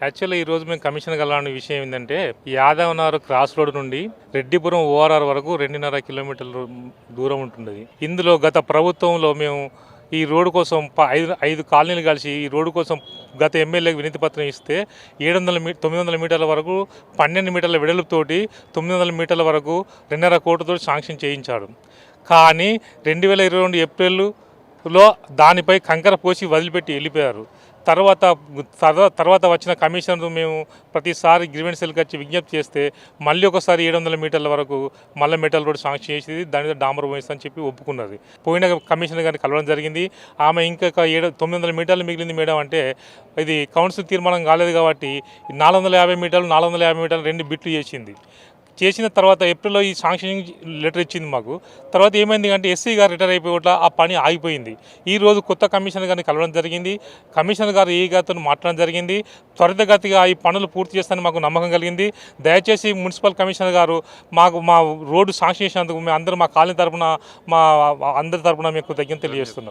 Actually ఈ రోజు మేము కమిషన్ కలవాలని విషయం ఏంటంటే యాదవ్ నగర్ క్రాస్ రోడ్ నుండి రెడ్డిపురం ఓఆర్ఆర్ వరకు రెండున్నర కిలోమీటర్ల దూరం ఉంటుంది ఇందులో గత ప్రభుత్వంలో మేము ఈ రోడ్డు కోసం ప- ఐదు ఐదు కాలనీలు కలిసి ఈ రోడ్డు కోసం గత ఎమ్మెల్యేకి వినతి పత్రం ఇస్తే ఏడు వందల మీ తొమ్మిది వందల మీటర్ల వరకు పన్నెండు మీటర్ల వెడల్పుతోటి తొమ్మిది వందల మీటర్ల వరకు రెండున్నర కోట్లతో శాంక్షన్ చేయించాడు. కానీ రెండు వేల ఇరవై రెండు ఏప్రిల్లో దానిపై కంకర పోసి వదిలిపెట్టి వెళ్ళిపోయారు. తర్వాత తర్వాత వచ్చిన కమిషనర్ మేము ప్రతిసారి గ్రీవెన్స్ సెల్కి వచ్చి విజ్ఞప్తి చేస్తే మళ్ళీ ఒకసారి ఏడు వందల మీటర్ల వరకు మళ్ళీ మెటల్ రోడ్ శాంక్షన్ చేసి దాని మీద డాంబర్ పోయిస్తా అని చెప్పి ఒప్పుకున్నది. పోయిన కమిషనర్ గారిని కలవడం జరిగింది. ఆమె ఇంకొక ఏడు తొమ్మిది వందల మీటర్లు మిగిలింది మేడం అంటే ఇది కౌన్సిల్ తీర్మానం కాలేదు కాబట్టి నాలుగు వందల యాభై మీటర్లు నాలుగు వందల యాభై మీటర్లు రెండు బిట్లు చేసింది. చేసిన తర్వాత ఏప్రిల్లో ఈ శాంక్షనింగ్ లెటర్ ఇచ్చింది మాకు. తర్వాత ఏమైంది అంటే ఎస్సీ గారు రిటైర్ అయిపోవట్ల ఆ పని ఆగిపోయింది. ఈ రోజు కొత్త కమిషనర్ గారిని కలవడం జరిగింది. కమిషనర్ గారు ఏ గారితో మాట్లాడడం జరిగింది. త్వరితగతిగా ఈ పనులు పూర్తి చేస్తానని మాకు నమ్మకం కలిగింది. దయచేసి మున్సిపల్ కమిషనర్ గారు మాకు మా రోడ్డు శాంక్షన్ చేసినందుకు మేము అందరూ మా కాలనీ తరపున మా అందరి తరఫున మీకు తగ్గింది తెలియజేస్తున్నాం.